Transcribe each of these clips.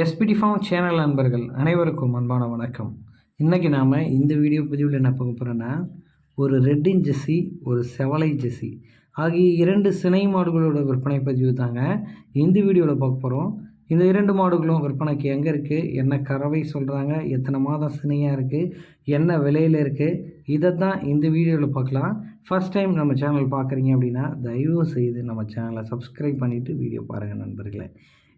SPD form channel நண்பர்கள் அனைவருக்கும் அன்பான வணக்கம். இன்றைக்கி நாம் இந்த வீடியோ பதிவில் என்ன பார்க்க போகிறோன்னா ஒரு ரெட்டின் ஜெஸ்ஸி ஒரு செவலை ஜெஸ்ஸி ஆகிய இரண்டு சினை மாடுகளோட விற்பனை பதிவு தாங்க இந்த வீடியோவில் பார்க்க போகிறோம் இந்த இரண்டு மாடுகளும் விற்பனைக்கு எங்கே இருக்குது என்ன கறவை சொல்கிறாங்க எத்தனை மாதம் சினையாக இருக்குது என்ன விலையில் இருக்குது இதை தான் இந்த வீடியோவில் பார்க்கலாம். ஃபஸ்ட் டைம் நம்ம சேனல் பார்க்குறீங்க அப்படின்னா தயவு செய்து நம்ம சேனலை சப்ஸ்கிரைப் பண்ணிவிட்டு வீடியோ பாருங்கள் நண்பர்களே.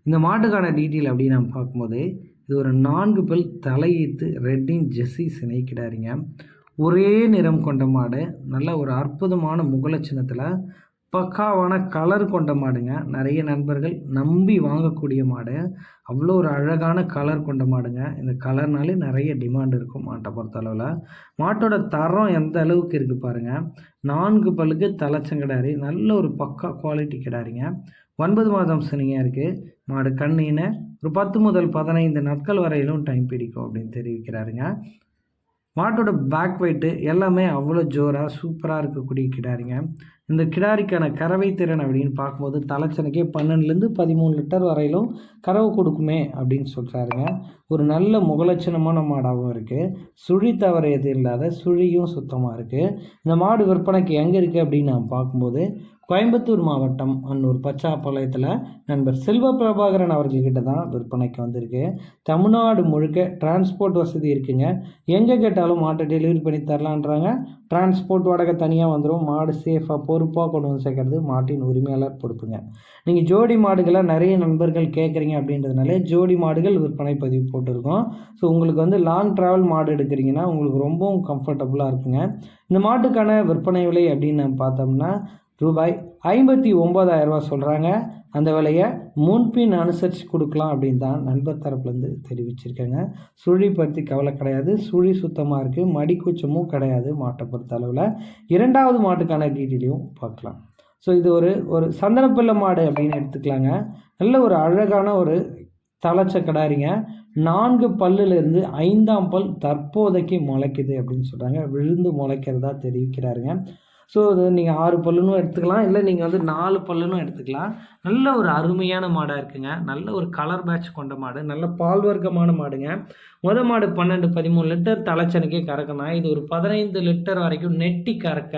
இந்த மாட்டுக்கான டீட்டெயில் அப்படின்னு நம்ம பார்க்கும்போது இது ஒரு நான்கு பல் தலையீத்து ரெட்டின் ஜெஸ்ஸி சினை கிடாரிங்க ஒரே நிறம் கொண்ட மாடு நல்ல ஒரு அற்புதமான முகலட்சணத்தில் பக்காவான கலர் கொண்ட மாடுங்க. நிறைய நண்பர்கள் நம்பி வாங்கக்கூடிய மாடு. அவ்வளோ ஒரு அழகான கலர் கொண்ட மாடுங்க. இந்த கலர்னாலே நிறைய டிமாண்ட் இருக்கும் மாட்டை பொறுத்த அளவில் மாட்டோட தரம் எந்த அளவுக்கு இருக்குது பாருங்கள் நான்கு பல்லுக்கு தலைச்சங்கிடாரி நல்ல ஒரு பக்கா குவாலிட்டி கிடாரிங்க. ஒன்பது மாதம் சனியாக இருக்குது மாடு கண்ணின ஒரு பத்து முதல் பதினைந்து நாட்கள் வரையிலும் டைம் பிடிக்கும் அப்படின்னு தெரிவிக்கிறாருங்க. மாட்டோட பேக் வெயிட்டு எல்லாமே அவ்வளோ ஜோராக சூப்பராக இருக்கக்கூடிய கிடாருங்க. இந்த கிடாரிக்கான கறவை திறன் அப்படின்னு பார்க்கும்போது தலைச்சனுக்கே பன்னெண்டுலேருந்து பதிமூணு லிட்டர் வரையிலும் கறவை கொடுக்குமே அப்படின்னு சொல்கிறாருங்க ஒரு நல்ல முகலட்சணமான மாடாகவும் இருக்குது சுழி தவறு எதுவும் இல்லாத சுழியும் சுத்தமாக இருக்குது இந்த மாடு விற்பனைக்கு எங்கே இருக்குது அப்படின்னு நான் பார்க்கும்போது கோயம்புத்தூர் மாவட்டம் அன்னூர் பச்சாப்பாளையத்தில் நண்பர் செல்வ பிரபாகரன் அவர்கள்கிட்ட தான் விற்பனைக்கு வந்திருக்கு. தமிழ்நாடு முழுக்க டிரான்ஸ்போர்ட் வசதி இருக்குங்க. எங்கே கேட்டாலும் மாட்டை டெலிவரி பண்ணி தரலான்றாங்க. டிரான்ஸ்போர்ட் வாடகை தனியாக வந்துடும் மாடு சேஃபாக பொறுப்பாக கொண்டு வந்து சேர்க்கறது மாட்டின் உரிமையாளர் பொறுப்புங்க. நீங்கள் ஜோடி மாடுகளை நிறைய நண்பர்கள் கேட்குறீங்க அப்படின்றதுனால ஜோடி மாடுகள் விற்பனை பதிவு போட்டிருக்கோம். ஸோ உங்களுக்கு வந்து லாங் ட்ராவல் மாடு எடுக்கிறீங்கன்னா உங்களுக்கு ரொம்பவும் கம்ஃபர்டபுளாக இருக்குங்க. இந்த மாட்டுக்கான விற்பனை விலை அப்படின்னு பார்த்தோம்னா ரூபாய் ஐம்பத்தி ஒம்பதாயிரரூபா சொல்கிறாங்க அந்த விலையை முன்பின் அனுசரித்து கொடுக்கலாம் அப்படின்னு தான் நண்பர் தரப்புலேருந்து தெரிவிச்சிருக்கேங்க. சுழி பற்றி கவலை கிடையாது. சுழி சுத்தமாக இருக்குது மடி கிடையாது மாட்டை பொறுத்த அளவில். இரண்டாவது மாட்டுக்கான டீட்டெயிலையும் பார்க்கலாம். ஸோ இது ஒரு ஒரு சந்தனப்பிள்ளை மாடு அப்படின்னு எடுத்துக்கலாங்க. நல்ல ஒரு அழகான ஒரு தலைச்ச கடாரிங்க நான்கு பல்லுலேருந்து ஐந்தாம் பல் தற்போதைக்கு முளைக்குது அப்படின்னு சொல்கிறாங்க விழுந்து முளைக்கிறதா தெரிவிக்கிறாருங்க. ஸோ அது நீங்கள் ஆறு பல்லுனும் எடுத்துக்கலாம். இல்லை நீங்கள் வந்து நாலு பல்லுனும் எடுத்துக்கலாம். நல்ல ஒரு அருமையான மாடாக இருக்குங்க. நல்ல ஒரு கலர் பேட்ச் கொண்ட மாடு. நல்ல பால் வர்க்கமான மாடுங்க. முத மாடு பன்னெண்டு பதிமூணு லிட்டர் தலைச்சனுக்கே கறக்கணும் இது ஒரு பதினைந்து லிட்டர் வரைக்கும் நெட்டி கறக்க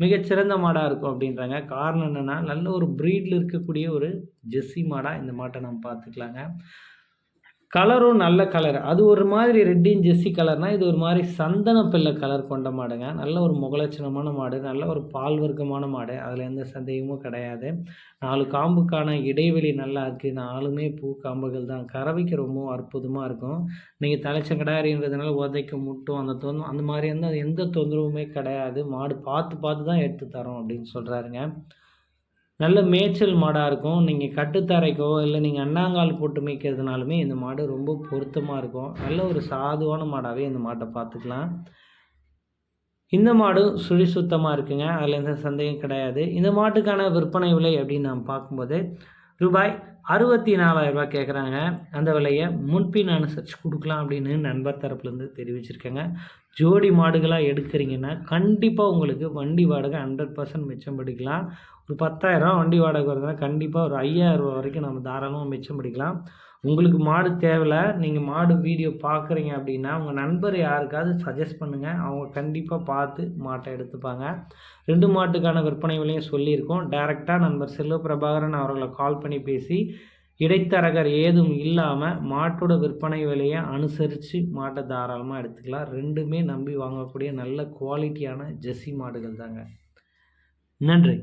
மிகச்சிறந்த மாடாக இருக்கும் அப்படின்றாங்க. காரணம் என்னென்னா நல்ல ஒரு ப்ரீடில் இருக்கக்கூடிய ஒரு ஜெஸ்ஸி மாடாக இந்த மாட்டை நம்ம பார்த்துக்கலாங்க. கலரும் நல்ல கலர் அது ஒரு மாதிரி ரெட்டின் ஜெஸ்ஸி கலர்னால் இது ஒரு மாதிரி சந்தன பிள்ளை கலர் கொண்ட மாடுங்க. நல்ல ஒரு முகலட்சணமான மாடு நல்ல ஒரு பால் வர்க்கமான மாடு. அதில் எந்த சந்தேகமும் கிடையாது. நாலு காம்புக்கான இடைவெளி நல்லா இருக்குது நாலுமே பூ காம்புகள் தான். கறவைக்கு ரொம்ப அற்புதமாக இருக்கும். நீங்கள் தலைச்சங்கடாரின்றதுனால உதைக்கும் முட்டும் அந்த தொந்தரவு அந்த மாதிரி இருந்தால் அது எந்த தொந்தரவுமே கிடையாது. மாடு பார்த்து பார்த்து தான் எடுத்து தரோம் அப்படின்னு சொல்கிறாருங்க நல்ல மேய்ச்சல் மாடாக இருக்கும். நீங்கள் கட்டுத்தரைக்கோ இல்லை நீங்கள் அண்ணாங்கால் போட்டு மேய்க்கிறதுனாலுமே இந்த மாடு ரொம்ப பொருத்தமாக இருக்கும். நல்ல ஒரு சாதுவான மாடாகவே இந்த மாட்டை பார்த்துக்கலாம். இந்த மாடும் சுழி சுத்தமாக இருக்குங்க. அதில் எந்த சந்தேகம் கிடையாது. இந்த மாட்டுக்கான விற்பனை விலை அப்படின்னு நாம் பார்க்கும்போது ரூபாய் அறுபத்தி நாலாயிரரூபா கேட்குறாங்க அந்த விலையை முன்பின் அனுசரித்து கொடுக்கலாம் அப்படின்னு நண்பர் தரப்புலேருந்து தெரிவிச்சிருக்கேங்க. ஜோடி மாடுகளாக எடுக்கிறீங்கன்னா கண்டிப்பாக உங்களுக்கு வண்டி வாடகை ஹண்ட்ரட் பர்சன்ட் மிச்சம் படிக்கலாம் ஒரு பத்தாயிரரூவா வண்டி வாடகை வருதுன்னா கண்டிப்பாக ஒரு ஐயாயிரம் வரைக்கும் நம்ம தாராளமாக மிச்சம் படிக்கலாம் உங்களுக்கு மாடு தேவையில்லை நீங்கள் மாடு வீடியோ பார்க்குறீங்க அப்படின்னா உங்கள் நண்பர் யாருக்காவது சஜஸ்ட் பண்ணுங்கள் அவங்க கண்டிப்பாக பார்த்து மாட்டை எடுத்துப்பாங்க. ரெண்டு மாட்டுக்கான விற்பனை விலையும் சொல்லியிருக்கோம். டேரெக்டாக நண்பர் செல்வ பிரபாகரன் அவர்களை கால் பண்ணி பேசி இடைத்தரகர் ஏதும் இல்லாமல் மாட்டோட விற்பனை விலையை அனுசரித்து மாட்டை தாராளமாக எடுத்துக்கலாம். ரெண்டுமே நம்பி வாங்கக்கூடிய நல்ல குவாலிட்டியான ஜெர்சி மாடுகள் தாங்க நன்றி.